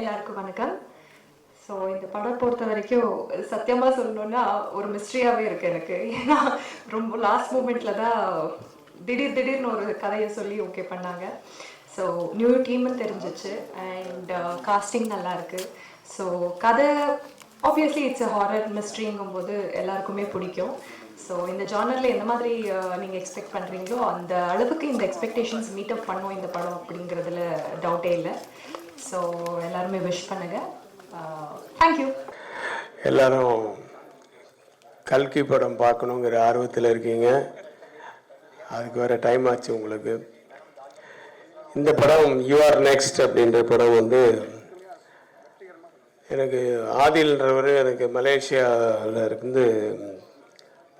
எல்லாருக்கும் வணக்கம். ஸோ இந்த படம் பொறுத்த வரைக்கும் சத்தியமாக சொல்லணுன்னா ஒரு மிஸ்ட்ரியாகவே இருக்குது எனக்கு. ஏன்னா ரொம்ப லாஸ்ட் மூமெண்ட்ல தான் திடீர் திடீர்னு ஒரு கதையை சொல்லி ஓகே பண்ணாங்க. ஸோ நியூ டீம்னு தெரிஞ்சிச்சு. அண்ட் காஸ்டிங் uh, நல்லா இருக்குது ஸோ கதை ஆப்வியஸ்லி இட்ஸ் அ ஹாரர் மிஸ்ட்ரிங்கும் போது எல்லாருக்குமே பிடிக்கும். ஸோ இந்த ஜானரில் எந்த மாதிரி uh, நீங்கள் எக்ஸ்பெக்ட் பண்ணுறீங்களோ அந்த அளவுக்கு இந்த எக்ஸ்பெக்டேஷன்ஸ் மீட் அப் பண்ணும் இந்த படம் அப்படிங்கிறதுல டவுட்டே இல்லை. ஸோ எல்லாருமே விஷ் பண்ணுங்க. Uh, தேங்க்யூ எல்லாரும் கல்கி படம் பார்க்கணுங்கிற ஆர்வத்தில் இருக்கீங்க. அதுக்கு வேற டைம் ஆச்சு உங்களுக்கு. இந்த படம் யூஆர் நெக்ஸ்ட் அப்படின்ற படம் வந்து எனக்கு ஆதில்ன்றவர் எனக்கு மலேசியாவில் இருந்து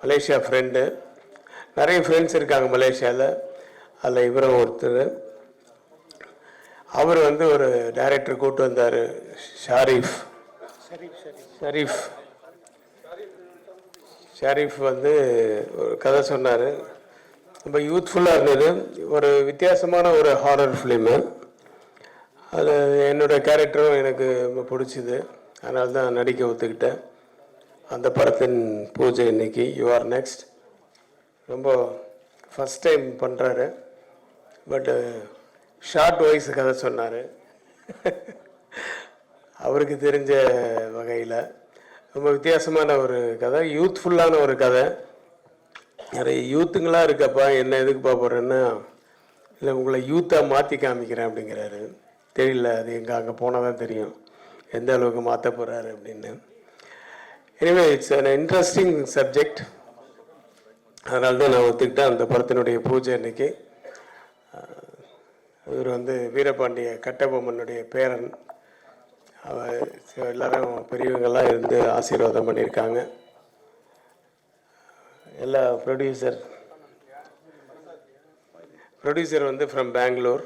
மலேசியா ஃப்ரெண்டு நிறைய ஃப்ரெண்ட்ஸ் இருக்காங்க மலேசியாவில் அதில் இவரும் ஒருத்தர். அவர் வந்து ஒரு டைரக்டர் கூட்டு வந்தார் ஷாரிஃப். ஷரீஃப். ஷரீஃப் வந்து ஒரு கதை சொன்னார். ரொம்ப யூத்ஃபுல்லாக இருந்தது. ஒரு வித்தியாசமான ஒரு ஹாரர் ஃபிலிமு அது என்னோட கேரக்டரும் எனக்கு ரொம்ப பிடிச்சிது. அதனால தான் நடிக்க ஒத்துக்கிட்டேன். அந்த படத்தின் பூஜை இன்னைக்கு. யூ ஆர் நெக்ஸ்ட் ரொம்ப ஃபஸ்ட் டைம் பண்ணுறாரு பட்டு ஷார்ட் வாய்ஸ் கதை சொன்னார். அவருக்கு தெரிஞ்ச வகையில். ரொம்ப வித்தியாசமான ஒரு கதை யூத்ஃபுல்லான ஒரு கதை. நிறைய யூத்துங்களாக இருக்கப்பா என்ன எதுக்கு போகிறேன்னா இல்லை உங்களை யூத்தாக மாற்றி காமிக்கிறேன் அப்படிங்கிறாரு. தெரியல அது எங்கே அங்கே போனால் தான் தெரியும். எந்த அளவுக்கு மாற்ற போகிறாரு அப்படின்னு. Anyway it's an interesting subject அதனால தான் நான் ஒத்துக்கிட்டேன் அந்த படத்தினுடைய பூஜை இன்றைக்கி இவர் வந்து வீரபாண்டிய கட்டபொம்மனுடைய பேரன். அவ எல்லாரும் பெரியவங்கெல்லாம் இருந்து ஆசீர்வாதம் பண்ணியிருக்காங்க. எல்லா ப்ரொடியூசர் ப்ரொடியூசர் வந்து ஃப்ரம் பெங்களூர்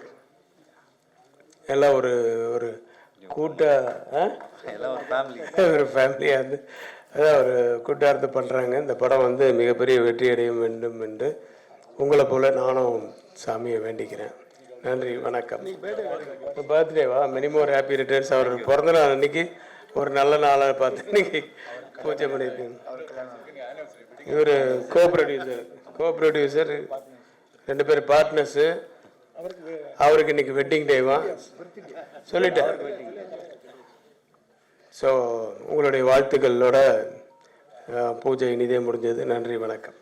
எல்லாம் ஒரு ஒரு கூட்ட ஆ? எல்லாம் ஒரு ஃபேமிலி ஒரு ஃபேமிலியாக இருந்து அதான் ஒரு கூட்டார்த்து பண்ணுறாங்க இந்த படம் வந்து மிகப்பெரிய வெற்றி அடையும் வேண்டும் என்று உங்களை போல நானும் சாமியை வேண்டிக்கிறேன். நன்றி வணக்கம். பர்த்டேவா மினிமம் ஹாப்பி ரிட்டர்ன்ஸ் அவர் பிறந்த நாள் அன்னைக்கு ஒரு நல்ல நாளாக பார்த்து இன்னைக்கு பூஜை பண்ணியிருக்கேன். இவர் கோ ப்ரொடியூசர் கோ ப்ரொடியூசர் ரெண்டு பேர் பார்ட்னர்ஸு அவருக்கு இன்னைக்கு வெட்டிங் டேவா சொல்லிட்டேன் ஸோ உங்களுடைய வாழ்த்துக்களோட பூஜை இனிதே முடிஞ்சது. நன்றி வணக்கம்.